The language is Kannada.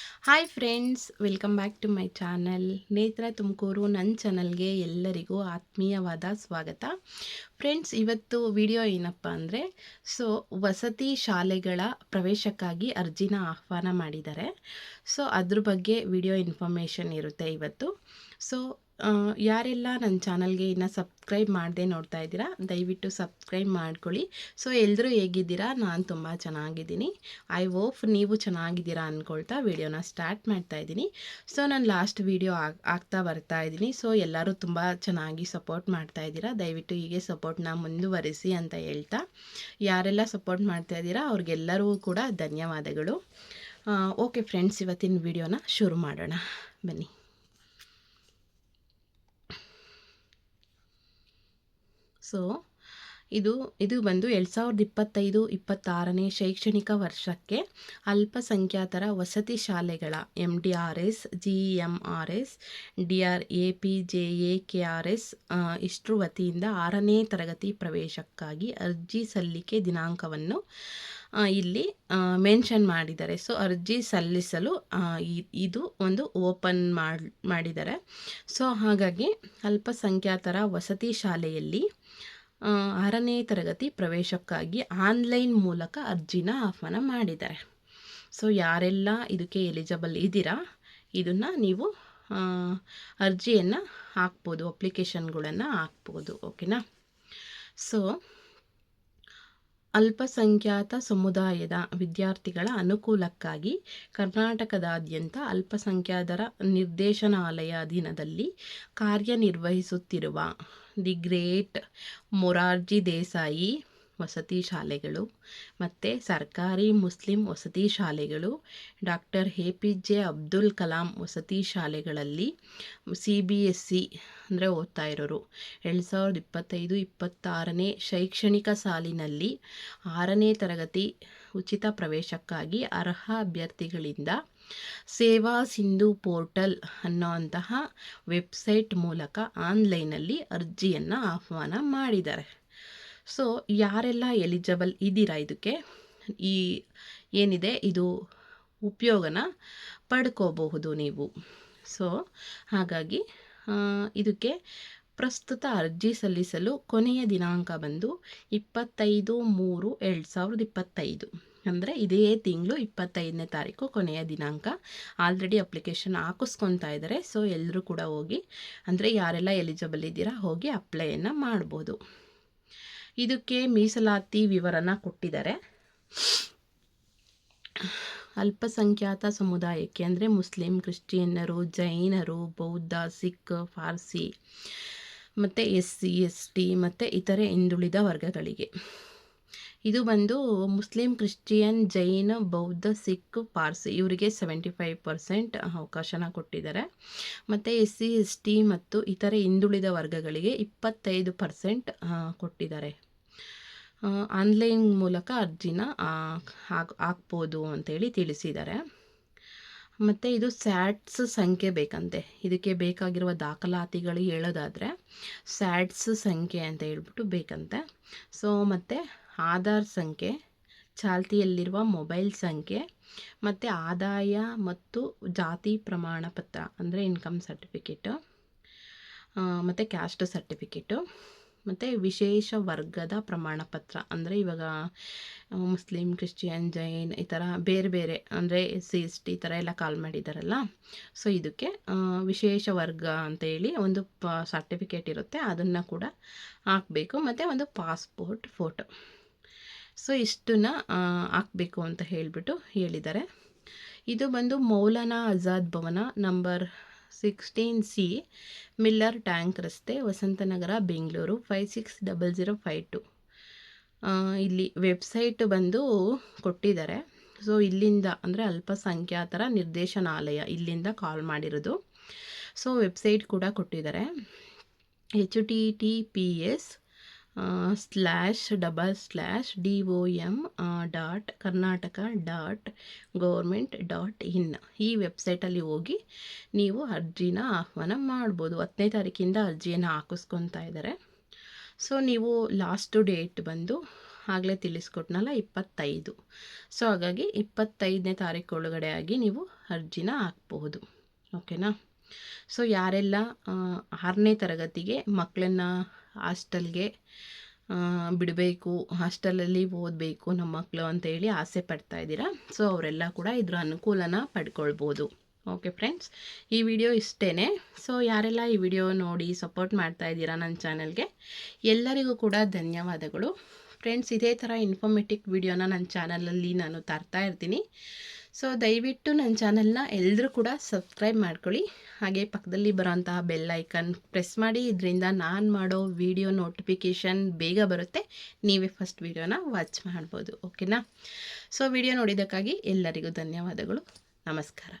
Hi friends welcome back to my channel Netra Tumakuru ನನ್ನ ಚಾನಲ್ಗೆ ಎಲ್ಲರಿಗೂ ಆತ್ಮೀಯವಾದ ಸ್ವಾಗತ. ಫ್ರೆಂಡ್ಸ್ ಇವತ್ತು ವಿಡಿಯೋ ಏನಪ್ಪ ಅಂದರೆ ಸೊ ವಸತಿ ಶಾಲೆಗಳ ಪ್ರವೇಶಕ್ಕಾಗಿ ಅರ್ಜಿನ ಆಹ್ವಾನ ಮಾಡಿದ್ದಾರೆ. ಸೊ ಅದ್ರ ಬಗ್ಗೆ ವಿಡಿಯೋ ಇನ್ಫಾರ್ಮೇಷನ್ ಇರುತ್ತೆ ಇವತ್ತು. ಸೊ ಯಾರೆಲ್ಲ ನನ್ನ ಚಾನಲ್ಗೆ ಇನ್ನು ಸಬ್ಸ್ಕ್ರೈಬ್ ಮಾಡದೆ ನೋಡ್ತಾ ಇದ್ದೀರಾ, ದಯವಿಟ್ಟು ಸಬ್ಸ್ಕ್ರೈಬ್ ಮಾಡ್ಕೊಳ್ಳಿ. ಸೊ ಎಲ್ಲರೂ ಹೇಗಿದ್ದೀರಾ? ನಾನು ತುಂಬ ಚೆನ್ನಾಗಿದ್ದೀನಿ. ಐ ಹೋಪ್ ನೀವು ಚೆನ್ನಾಗಿದ್ದೀರಾ ಅಂದ್ಕೊಳ್ತಾ ವಿಡಿಯೋನ ಸ್ಟಾರ್ಟ್ ಮಾಡ್ತಾ ಇದ್ದೀನಿ. ಸೊ, ನಾನು ಲಾಸ್ಟ್ ವಿಡಿಯೋ ಆಗ್ತಾ ಬರ್ತಾ ಇದ್ದೀನಿ. ಸೊ, ಎಲ್ಲರೂ ತುಂಬ ಚೆನ್ನಾಗಿ ಸಪೋರ್ಟ್ ಮಾಡ್ತಾ ಇದ್ದೀರಾ? ದಯವಿಟ್ಟು ಹೀಗೆ ಸಪೋರ್ಟ್ನ ಮುಂದುವರಿಸಿ ಅಂತ ಹೇಳ್ತಾ. ಯಾರೆಲ್ಲ ಸಪೋರ್ಟ್ ಮಾಡ್ತಾ ಇದ್ದೀರಾ? ಅವ್ರಿಗೆಲ್ಲರಿಗೂ ಕೂಡ ಧನ್ಯವಾದಗಳು. ಓಕೆ ಫ್ರೆಂಡ್ಸ್, ಇವತ್ತಿನ ವಿಡಿಯೋನ ಶುರು ಮಾಡೋಣ. ಬನ್ನಿ. ಸೊ ಇದು ಇದು ಬಂದು ಎರಡು ಸಾವಿರದ ಇಪ್ಪತ್ತೈದು, ಇಪ್ಪತ್ತಾರನೇ ಶೈಕ್ಷಣಿಕ ವರ್ಷಕ್ಕೆ ಅಲ್ಪಸಂಖ್ಯಾತರ ವಸತಿ ಶಾಲೆಗಳ M D R S G M R S D R A P J A K R S ಇಷ್ಟರ ವತಿಯಿಂದ ಆರನೇ ತರಗತಿ ಪ್ರವೇಶಕ್ಕಾಗಿ ಅರ್ಜಿ ಸಲ್ಲಿಕೆ ದಿನಾಂಕವನ್ನು ಇಲ್ಲಿ ಮೆನ್ಷನ್ ಮಾಡಿದ್ದಾರೆ. ಸೊ ಅರ್ಜಿ ಸಲ್ಲಿಸಲು ಇದು ಒಂದು ಓಪನ್ ಮಾಡಿದ್ದಾರೆ. ಸೊ ಹಾಗಾಗಿ ಅಲ್ಪಸಂಖ್ಯಾತರ ವಸತಿ ಶಾಲೆಯಲ್ಲಿ ಆರನೇ ತರಗತಿ ಪ್ರವೇಶಕ್ಕಾಗಿ ಆನ್ಲೈನ್ ಮೂಲಕ ಅರ್ಜಿನ ಆಹ್ವಾನ ಮಾಡಿದ್ದಾರೆ. ಸೊ ಯಾರೆಲ್ಲ ಇದಕ್ಕೆ ಎಲಿಜಿಬಲ್ ಇದ್ದೀರಾ, ಇದನ್ನು ನೀವು ಅರ್ಜಿಯನ್ನು ಹಾಕ್ಬೋದು ಅಪ್ಲಿಕೇಶನ್ಗಳನ್ನು ಹಾಕ್ಬೋದು ಓಕೆನಾ ಸೊ ಅಲ್ಪಸಂಖ್ಯಾತ ಸಮುದಾಯದ ವಿದ್ಯಾರ್ಥಿಗಳ ಅನುಕೂಲಕ್ಕಾಗಿ ಕರ್ನಾಟಕದಾದ್ಯಂತ ಅಲ್ಪಸಂಖ್ಯಾತರ ನಿರ್ದೇಶನಾಲಯ ಅಧೀನದಲ್ಲಿ ಕಾರ್ಯನಿರ್ವಹಿಸುತ್ತಿರುವ ದಿ ಗ್ರೇಟ್ ಮೊರಾರ್ಜಿ ದೇಸಾಯಿ ವಸತಿ ಶಾಲೆಗಳು ಮತ್ತು ಸರ್ಕಾರಿ ಮುಸ್ಲಿಂ ವಸತಿ ಶಾಲೆಗಳು, doctor A P J Abdul Kalam ವಸತಿ ಶಾಲೆಗಳಲ್ಲಿ ಸಿ ಬಿ ಎಸ್ ಸಿ ಅಂದರೆ ಓದ್ತಾ ಇರೋರು. ಎರಡು ಸಾವಿರದ ಇಪ್ಪತ್ತೈದು, ಇಪ್ಪತ್ತಾರನೇ ಶೈಕ್ಷಣಿಕ ಸಾಲಿನಲ್ಲಿ ಆರನೇ ತರಗತಿ ಉಚಿತ ಪ್ರವೇಶಕ್ಕಾಗಿ ಅರ್ಹ ಅಭ್ಯರ್ಥಿಗಳಿಂದ ಸೇವಾ ಸಿಂಧು ಪೋರ್ಟಲ್ ಅನ್ನೋಂತಹ ವೆಬ್ಸೈಟ್ ಮೂಲಕ ಆನ್ಲೈನಲ್ಲಿ ಅರ್ಜಿಯನ್ನು ಆಹ್ವಾನ ಮಾಡಿದ್ದಾರೆ. ಸೊ ಯಾರೆಲ್ಲ ಎಲಿಜಬಲ್ ಇದ್ದೀರಾ ಇದಕ್ಕೆ? ಈ ಏನಿದೆ? ಇದು ಉಪಯೋಗನ ಪಡ್ಕೋಬಹುದು ನೀವು. ಸೊ ಹಾಗಾಗಿ ಇದಕ್ಕೆ ಪ್ರಸ್ತುತ ಅರ್ಜಿ ಸಲ್ಲಿಸಲು ಕೊನೆಯ ದಿನಾಂಕ ಬಂದು ಇಪ್ಪತ್ತೈದು ಮೂರು ಎರಡು ಸಾವಿರದ ಇಪ್ಪತ್ತೈದು. ಅಂದರೆ ಇದೇ ತಿಂಗಳು ಇಪ್ಪತ್ತೈದನೇ ತಾರೀಕು ಕೊನೆಯ ದಿನಾಂಕ. ಆಲ್ರೆಡಿ ಅಪ್ಲಿಕೇಶನ್ ಹಾಕಿಸ್ಕೊತಾ ಇದ್ದಾರೆ. ಸೊ ಎಲ್ಲರೂ ಕೂಡ ಹೋಗಿ, ಅಂದರೆ ಯಾರೆಲ್ಲ ಎಲಿಜಿಬಲ್ ಇದ್ದೀರಾ, ಹೋಗಿ ಅಪ್ಲೈಯನ್ನು ಮಾಡ್ಬೋದು. ಇದಕ್ಕೆ ಮೀಸಲಾತಿ ವಿವರನ ಕೊಟ್ಟಿದ್ದಾರೆ. ಅಲ್ಪಸಂಖ್ಯಾತ ಸಮುದಾಯಕ್ಕೆ ಅಂದರೆ ಮುಸ್ಲಿಂ, ಕ್ರಿಶ್ಚಿಯನ್ನರು, ಜೈನರು, ಬೌದ್ಧ, ಸಿಖ್, ಫಾರ್ಸಿ, ಮತ್ತು ಎಸ್ ಸಿ ಎಸ್ ಟಿ ಮತ್ತು ಇತರೆ ಹಿಂದುಳಿದ ವರ್ಗಗಳಿಗೆ. ಇದು ಬಂದು ಮುಸ್ಲಿಂ, ಕ್ರಿಶ್ಚಿಯನ್, ಜೈನ್, ಬೌದ್ಧ, ಸಿಖ್, ಪಾರ್ಸಿ ಇವರಿಗೆ ಸೆವೆಂಟಿ ಫೈವ್ ಪರ್ಸೆಂಟ್ ಅವಕಾಶನ ಕೊಟ್ಟಿದ್ದಾರೆ. ಮತ್ತು ಎಸ್ ಸಿ ಎಸ್ ಟಿ ಮತ್ತು ಇತರೆ ಹಿಂದುಳಿದ ವರ್ಗಗಳಿಗೆ ಇಪ್ಪತ್ತೈದು ಪರ್ಸೆಂಟ್ ಕೊಟ್ಟಿದ್ದಾರೆ. ಆನ್ಲೈನ್ ಮೂಲಕ ಅರ್ಜಿನ ಹಾಕ್ ಹಾಕ್ಬೋದು ಅಂತೇಳಿ ತಿಳಿಸಿದ್ದಾರೆ. ಮತ್ತು ಇದು ಸ್ಯಾಟ್ಸ್ ಸಂಖ್ಯೆ ಬೇಕಂತೆ. ಇದಕ್ಕೆ ಬೇಕಾಗಿರುವ ದಾಖಲಾತಿಗಳು ಹೇಳೋದಾದರೆ ಸ್ಯಾಟ್ಸ್ ಸಂಖ್ಯೆ ಅಂತ ಹೇಳ್ಬಿಟ್ಟು ಬೇಕಂತೆ. ಸೊ, ಮತ್ತು ಆಧಾರ್ ಸಂಖ್ಯೆ, ಚಾಲ್ತಿಯಲ್ಲಿರುವ ಮೊಬೈಲ್ ಸಂಖ್ಯೆ ಮತ್ತು ಆದಾಯ ಮತ್ತು ಜಾತಿ ಪ್ರಮಾಣ ಪತ್ರ ಅಂದರೆ ಇನ್ಕಮ್ ಸರ್ಟಿಫಿಕೇಟು ಮತ್ತು ಕ್ಯಾಸ್ಟ್ ಸರ್ಟಿಫಿಕೇಟು, ಮತ್ತು ವಿಶೇಷ ವರ್ಗದ ಪ್ರಮಾಣ ಪತ್ರ ಅಂದರೆ ಇವಾಗ ಮುಸ್ಲಿಂ, ಕ್ರಿಶ್ಚಿಯನ್, ಜೈನ್ ಈ ಥರ ಬೇರೆ ಬೇರೆ ಅಂದರೆ ಎಸ್ ಸಿ ಎಸ್ ಟಿ ಈ ಥರ ಎಲ್ಲ ಕಾಲ್ ಮಾಡಿದ್ದಾರಲ್ಲ ಸೊ ಇದಕ್ಕೆ ವಿಶೇಷ ವರ್ಗ ಅಂತೇಳಿ ಒಂದು ಸರ್ಟಿಫಿಕೇಟ್ ಇರುತ್ತೆ. ಅದನ್ನು ಕೂಡ ಹಾಕಬೇಕು. ಮತ್ತು ಒಂದು ಪಾಸ್ಪೋರ್ಟ್ ಫೋಟೋ. ಸೊ ಇಷ್ಟನ್ನ ಹಾಕಬೇಕು ಅಂತ ಹೇಳಿಬಿಟ್ಟು ಹೇಳಿದ್ದಾರೆ. ಇದು ಬಂದು Maulana Azad Bhavan number sixteen C, Miller Tank ರಸ್ತೆ, Vasanthnagar, Bengaluru, five six double zero five two. ಇಲ್ಲಿ ವೆಬ್ಸೈಟ್ ಬಂದು ಕೊಟ್ಟಿದ್ದಾರೆ. ಸೊ ಇಲ್ಲಿಂದ, ಅಂದರೆ ಅಲ್ಪಸಂಖ್ಯಾತರ ನಿರ್ದೇಶನಾಲಯ ಇಲ್ಲಿಂದ ಕಾಲ್ ಮಾಡಿರೋದು. ಸೊ ವೆಬ್ಸೈಟ್ ಕೂಡ ಕೊಟ್ಟಿದ್ದಾರೆ. H T T P S slash double slash D O M dot Karnataka dot government dot in ಈ ವೆಬ್ಸೈಟಲ್ಲಿ ಹೋಗಿ ನೀವು ಅರ್ಜಿನ ಆಹ್ವಾನ ಮಾಡ್ಬೋದು. ಹತ್ತನೇ ತಾರೀಕಿಂದ ಅರ್ಜಿಯನ್ನು ಹಾಕಿಸ್ಕೊತಾ ಇದ್ದಾರೆ. ಸೊ ನೀವು ಲಾಸ್ಟು ಡೇಟ್ ಬಂದು ಆಗಲೇ ತಿಳಿಸ್ಕೊಟ್ನಲ್ಲ, ಇಪ್ಪತ್ತೈದು. ಸೊ ಹಾಗಾಗಿ ಇಪ್ಪತ್ತೈದನೇ ತಾರೀಕು ಒಳಗಡೆ ಆಗಿ ನೀವು ಅರ್ಜಿನ ಹಾಕ್ಬಹುದು. ಓಕೆನಾ ಸೊ ಯಾರೆಲ್ಲ ಆರನೇ ತರಗತಿಗೆ ಮಕ್ಕಳನ್ನ ಹಾಸ್ಟೆಲ್ಗೆ ಬಿಡಬೇಕು, ಹಾಸ್ಟೆಲಲ್ಲಿ ಓದಬೇಕು ನಮ್ಮ ಮಕ್ಕಳು ಅಂತೇಳಿ ಆಸೆ ಪಡ್ತಾ ಇದ್ದೀರಾ? ಸೊ ಅವರೆಲ್ಲ ಕೂಡ ಇದರ ಅನುಕೂಲನ ಪಡ್ಕೊಳ್ಬೋದು. ಓಕೆ ಫ್ರೆಂಡ್ಸ್ ಈ ವಿಡಿಯೋ ಇಷ್ಟೇ ಸೊ ಯಾರೆಲ್ಲ ಈ ವಿಡಿಯೋ ನೋಡಿ ಸಪೋರ್ಟ್ ಮಾಡ್ತಾ ಇದ್ದೀರಾ ನನ್ನ ಚಾನಲ್ಗೆ, ಎಲ್ಲರಿಗೂ ಕೂಡ ಧನ್ಯವಾದಗಳು. ಫ್ರೆಂಡ್ಸ್ ಇದೇ ಥರ ಇನ್ಫಾರ್ಮೆಟಿಕ್ ವಿಡಿಯೋನ ನನ್ನ ಚಾನಲಲ್ಲಿ ನಾನು ತರ್ತಾ ಇರ್ತೀನಿ. ಸೊ ದಯವಿಟ್ಟು ನನ್ನ ಚಾನಲ್ನ ಎಲ್ಲರೂ ಕೂಡ ಸಬ್ಸ್ಕ್ರೈಬ್ ಮಾಡ್ಕೊಳ್ಳಿ. ಹಾಗೆ ಪಕ್ಕದಲ್ಲಿ ಬರೋಂತಹ ಬೆಲ್ ಐಕನ್ ಪ್ರೆಸ್ ಮಾಡಿ. ಇದರಿಂದ ನಾನು ಮಾಡೋ ವಿಡಿಯೋ ನೋಟಿಫಿಕೇಷನ್ ಬೇಗ ಬರುತ್ತೆ. ನೀವೇ ಫಸ್ಟ್ ವಿಡಿಯೋನ ವಾಚ್ ಮಾಡ್ಬೋದು. ಓಕೆನಾ ಸೊ ವಿಡಿಯೋ ನೋಡಿದ್ದಕ್ಕಾಗಿ ಎಲ್ಲರಿಗೂ ಧನ್ಯವಾದಗಳು. ನಮಸ್ಕಾರ.